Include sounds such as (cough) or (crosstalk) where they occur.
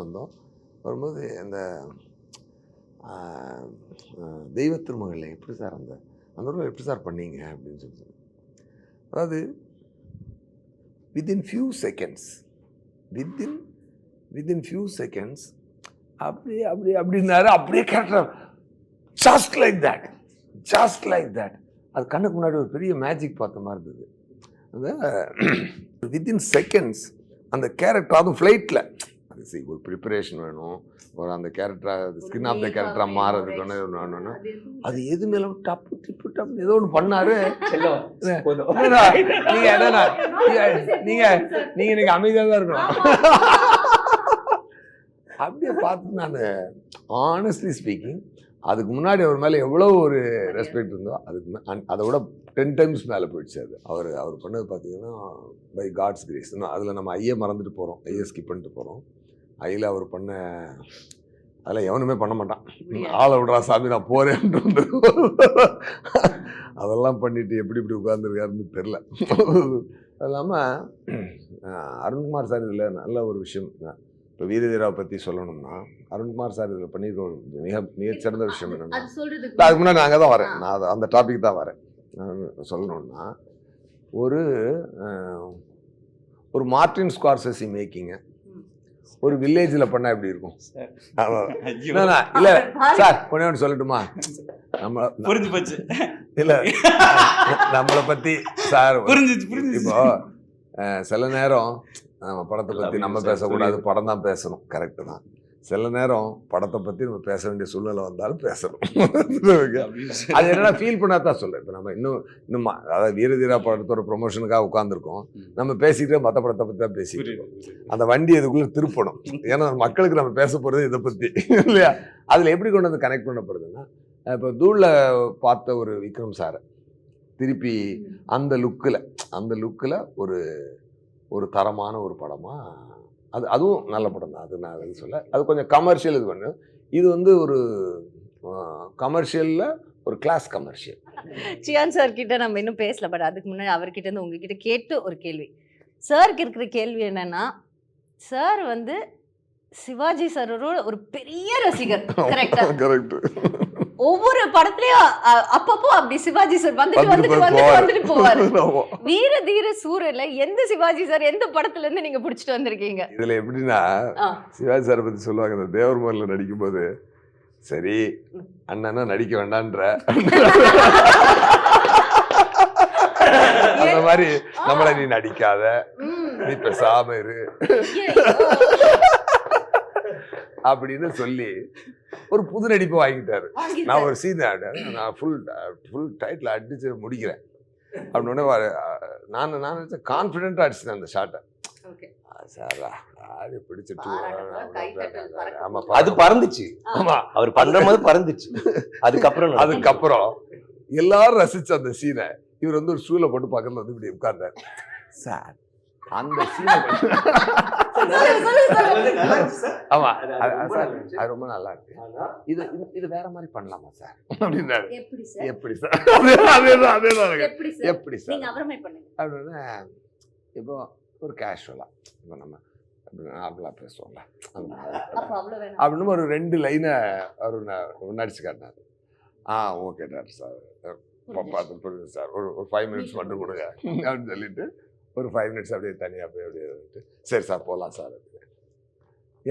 வந்தோம். வரும்போது அந்த தெய்வ திருமகளில் எப்படி சார் அந்த அந்த ஊரில் எப்படி சார் பண்ணீங்க அப்படின்னு சொல்லி அதாவது within few seconds within within few seconds அப்படியே அப்படியே அப்படின்னாரு அப்படியே character just like that just like that அது கண்ணுக்கு முன்னாடி ஒரு பெரிய மேஜிக் பார்த்த மாதிரி இருந்தது. அந்த வித்தின் செகண்ட்ஸ் அந்த கேரக்டர் அதுவும் ஃப்ளைட்டில் அது see, ஒரு ப்ரிப்பரேஷன் வேணும். ஒரு அந்த கேரக்டராக ஸ்கின் ஆஃப் த கேரக்டராக மாறதுக்கு ஒன்று ஒன்று அது எது மேலே டப்பு டிப்பு டப்பு ஏதோ ஒன்று பண்ணாரு. செல்லம் போதும். என்னடா, நீங்க என்னடா, நீங்க- நீங்க நீங்க எனக்கு அமைதியாக தான் இருக்கணும். அப்படியே பார்த்து நான் ஆனஸ்ட்லி ஸ்பீக்கிங் அதுக்கு முன்னாடி அவர் மேலே எவ்வளோ ஒரு ரெஸ்பெக்ட் இருந்தோ அதுக்கு அதை விட டென் டைம்ஸ் மேலே போயிடுச்சு அது. அவர் அவர் பண்ணது பார்த்தீங்கன்னா பை காட்ஸ் கிரேஸ் அதில் நம்ம ஐயை மறந்துட்டு போகிறோம் ஐயை ஸ்கிப் பண்ணிட்டு போகிறோம் ஐயில் அவர் பண்ண அதெல்லாம் எவனுமே பண்ண மாட்டான். ஆளை விடுறா சாமி நான் போகிறேன்ட்டு வந்து அதெல்லாம் பண்ணிட்டு எப்படி இப்படி உட்காந்துருக்காருன்னு தெரில அது இல்லாமல் அருண்குமார் சார் இதில் நல்ல ஒரு விஷயம். இப்போ வீரதீராவை பற்றி சொல்லணும்னா அருண்குமார் சார் இதில் பண்ணியிருக்க ஒரு மிக மிகச்சிறந்த விஷயம் என்னென்னா அதுக்கு முன்னாடி அங்கே தான் வரேன். நான் அந்த டாபிக் தான் வரேன். நான் சொல்லணும்னா ஒரு ஒரு மார்டின் ஸ்கார்சசி மேக்கிங்க ஒரு வில்லேஜில் பண்ணால் எப்படி இருக்கும். இல்ல, சார் ஒன்று சொல்லட்டுமா? நம்ம புரிஞ்சு போச்சு. இல்ல. நம்மளை பத்தி சார் புரிஞ்சுச்சு புரிஞ்சுச்சு. இப்போ சில நேரம் நம்ம படத்தை பத்தி நம்ம பேசக்கூடாது. படம் தான் பேசணும். கரெக்டு தான். சில நேரம் படத்தை பத்தி நம்ம பேச வேண்டிய சூழ்நிலை வந்தாலும் பேசணும். (laughs) அது என்னன்னா ஃபீல் பண்ணா தான் சொல்றேன் இப்போ நம்ம இன்னும் இன்னும் அதாவது வீரதீரா படத்தோட ப்ரொமோஷனுக்காக உட்காந்துருக்கோம். நம்ம பேசிக்கிட்டே மற்ற படத்தை பற்றி தான் புரியுது, இருக்கோம். அந்த வண்டி அதுக்குள்ள திருப்பணும். ஏன்னா மக்களுக்கு நம்ம பேச போறது இதை பத்தி இல்லையா? அதுல எப்படி கொண்டு வந்து கனெக்ட் பண்ணப்படுதுன்னா இப்போ தூள்ல பார்த்த ஒரு விக்ரம் சாரை திருப்பி அந்த லுக்கில் அந்த லுக்கில் ஒரு ஒரு தரமான ஒரு படமா அது அதுவும் நல்ல படம் தான். அது நான் அது சொல்ல அது கொஞ்சம் கமர்ஷியல் இது பண்ணு இது வந்து ஒரு கமர்ஷியலில் ஒரு கிளாஸ் கமர்ஷியல் சியான் சார் கிட்ட நம்ம இன்னும் பேசல பட் அதுக்கு முன்னாடி அவர்கிட்ட இருந்து உங்ககிட்ட கேட்டு ஒரு கேள்வி. சாருக்கு இருக்கிற கேள்வி என்னன்னா சார் வந்து சிவாஜி சாரோட ஒரு பெரிய ரசிகர் கரெக்டா கரெக்ட் (laughs) ஒவ்வொரு படத்துலயும் அப்பப்போ அப்படி சிவாஜி சார் வந்துட்டு வந்துட்டு வந்துட்டு வந்துட்டு போவாரு. (laughs) வீர தீர சூரன்ல எந்த சிவாஜி சார் எந்த படத்துல இருந்து நீங்க புடிச்சிட்டு வந்திருக்கீங்க? இதுல எப்படின்னா. சிவாஜி சாரை பத்தி சொல்லுவாங்க இந்த தேவர்மரில் நடிக்கும்போது சரி அண்ணனா நடிக்க வேண்டான்ற. அந்த மாதிரி நம்மள நீ நடிக்காத. நீ பேசாம இரு. அப்படின்னு சொல்லி ஒரு புது நடிப்பு வாங்கிட்டாரு. நான் ஒரு சீன் நான் ஃபுல் ஃபுல் டைட்டில் அடிச்சு முடிக்கிறேன். அப்படின்னு நான் நான் கான்ஃபிடென்ட்டாக அடிச்சிட்டேன் அந்த ஷாட்டை. சாரா ஆடி பிடிச்சிட்டு. ஆமா அது பறந்துச்சு. ஆமா. அவர் பண்ற போது பறந்துச்சு. அதுக்கப்புறம். அதுக்கப்புறம் எல்லாரும் ரசிச்ச அந்த சீனை இவர் வந்து ஒரு ஸ்டூல போட்டு பக்கத்துல வந்து இப்படி உட்கார்ந்தார். சார் அந்த சீனை. (laughs) ஆமா. அது- ரொம்ப சார், நல்லா இருக்கு. இது இது- இது வேற மாதிரி பண்ணலாமா சார்? (laughs) அப்படின்னாரு. எப்படி சார்? எப்படி சார்? (laughs) அதே- அதேதான் அதேதான் எப்படி சார்? எப்படி நீங்க சார் அப்புறமே பண்ணுங்க. அப்படின்னு இப்போ ஒரு கேஷுவலாக இப்போ நம்ம நார்மலாக பேசுவோம்ல. அப்படின்னு ஒரு ரெண்டு லைனை அவர் நடிச்சு காட்டினார். ஆ ஓகே டாக்டர் சார். பார்த்து புரியுது சார். ஒரு ஒரு ஃபைவ் மினிட்ஸ் மட்டும் கொடுங்க அப்படின்னு சொல்லிட்டு ஒரு ஃபைவ் மினிட்ஸ் அப்படியே தனியாக போய் அப்படியே வந்துட்டு சரி சார் போகலாம் சார் அப்படி